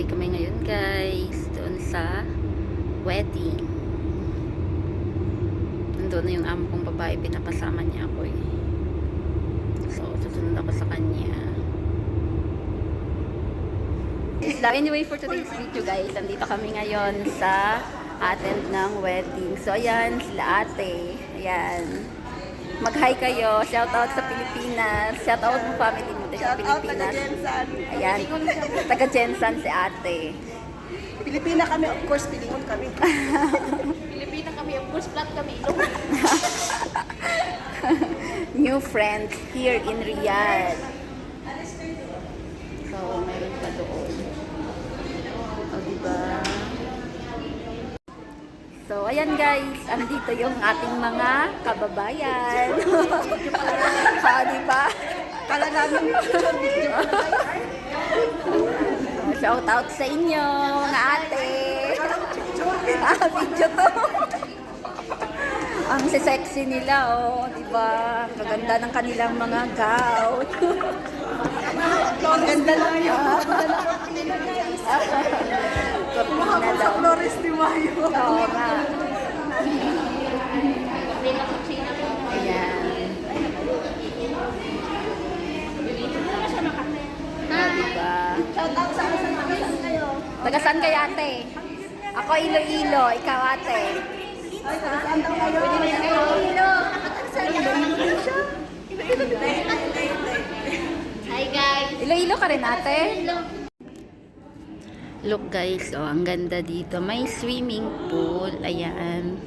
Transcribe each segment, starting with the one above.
way kami ngayon guys. Doon sa wedding. Nandun na yung amo kong babae. Pinapasama niya ako eh. So, susunod ako sa kanya. Anyway, for today's video guys, nandito kami ngayon sa attend ng wedding. So, ayan, sila ate. Ayan. Mag-hi kayo. Shout out sa Pilipinas. Shout out mo family din sa Shout out taga Pilipinas. Jensan. Ayan. Taga Jensan si ate. Pilipina kami, of course, Pilingon kami. Pilipina kami, of course, flat kami. Ilong. New friends here in Riyadh. So, meron pa doon. O, diba? So, ayan guys. Andito yung ating mga kababayan. ha, diba? Kala namin picture video. Shout out sa inyo, mga ate. ah, video to. Ang sexy nila, oh, di ba? Ang Kaganda ng kanilang mga gown. Ang ganda lang yun. Cortina daw. Flores de Mayo. Oo nga. Ayan. Ah, di ba? Shout out sa mga namin kayo. Taga saan kayo, ate? Ako Iloilo, ikaw ate. Ay, saan daw kayo? Hi guys! Iloilo ka rin ate? Look guys, oh, ang ganda dito. May swimming pool. Ayan.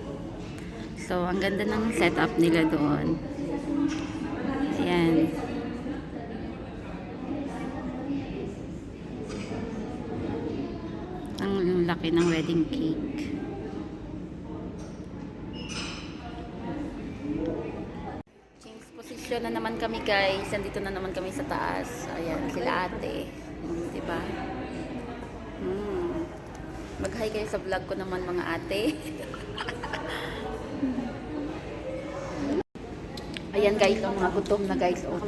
So, ang ganda ng setup nila doon. Ayan. Ang laki ng wedding cake. Change position na naman kami guys. Nandito na naman kami sa taas. Ayan, sila ate. Hmm, diba? Hmm. Mag-hi kayo sa vlog ko naman mga ate. Ayan guys, ang mga gutom na guys. Oh.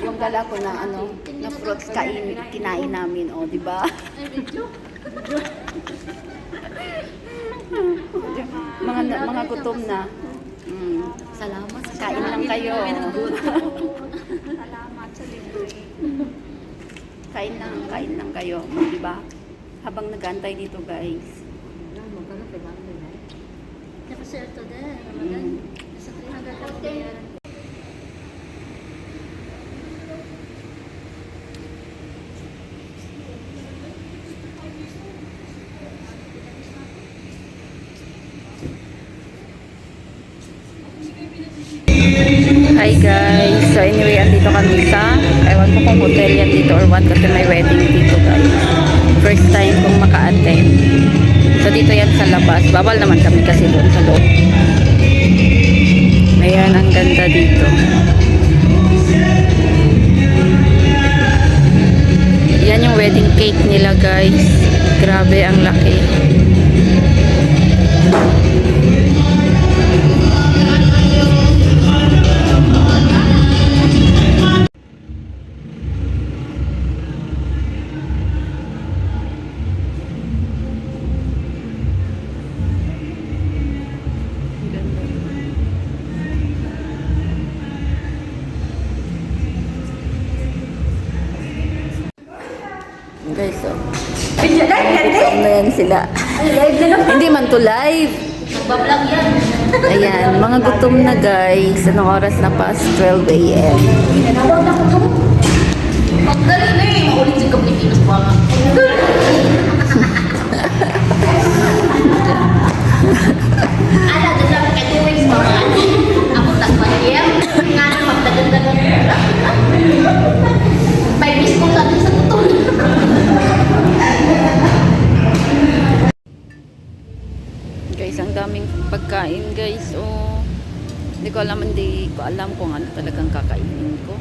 Yung dala ko na ano, na fruits kain, kinain namin. Oh, di ba? mga mga gutom na. Mm. Salamat sa Kain lang kayo. Salamat sa libre. kain lang, kain lang kayo, di ba? Habang nagantay dito, guys. Din. Mm. Nasa 300 lang bayaran. Hi guys. So anyway, andito kami sa, ewan ko kung hotel yan dito or what kasi may wedding dito guys. First time kong maka-attend. So dito yan sa labas. Bawal naman kami kasi doon sa loob. Ayan, ang ganda dito. Yan yung wedding cake nila guys. Grabe, ang laki. Guys, so. na yan sila. Hindi man to live. Magbablog yan. Ayan, mga gutom na guys. Anong oras na past 12 a.m. Hindi ko alam, hindi ko alam kung ano talagang kakainin ko.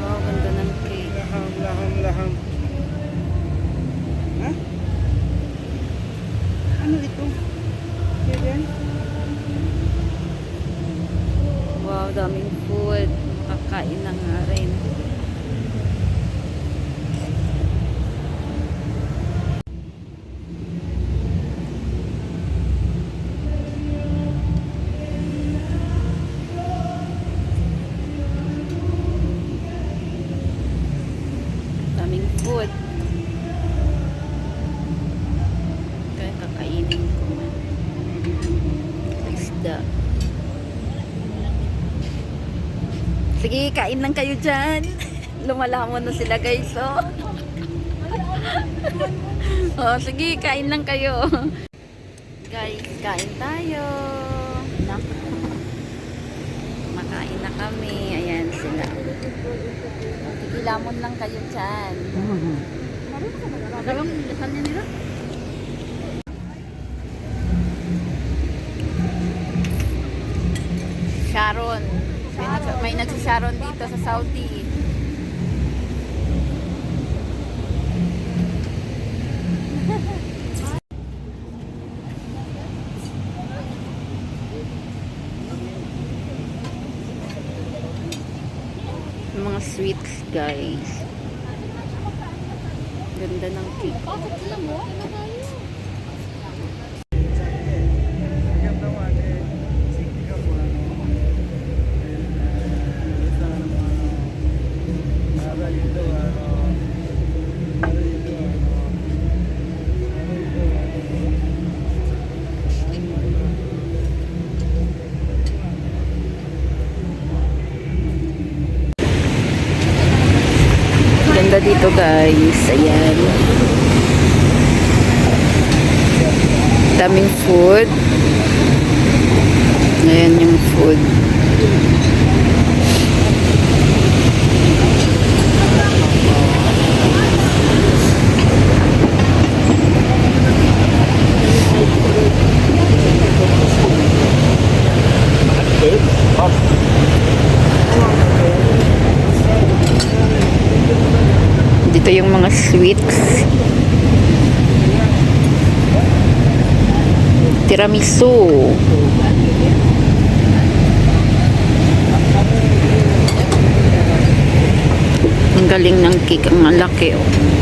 Wow, ganda ng cake. Laham, laham, laham. Ha? Ano ito? Kevin? Wow, daming food. Makakain na nga rin. Sige, kain lang kayo dyan. Lumalamon na sila guys, oh. oh, sige, kain lang kayo. Guys, kain tayo. Makain na kami. Ayan sila. Sige, lamon lang kayo dyan. Saan niya nila? Sharon. May, nag, may dito sa Saudi. Mga sweets, guys. Ganda ng cake. Dito guys. Ayan. Daming food. Ayan yung food. Dito yung mga sweets. Tiramisu. Ang galing ng cake. Ang laki oh.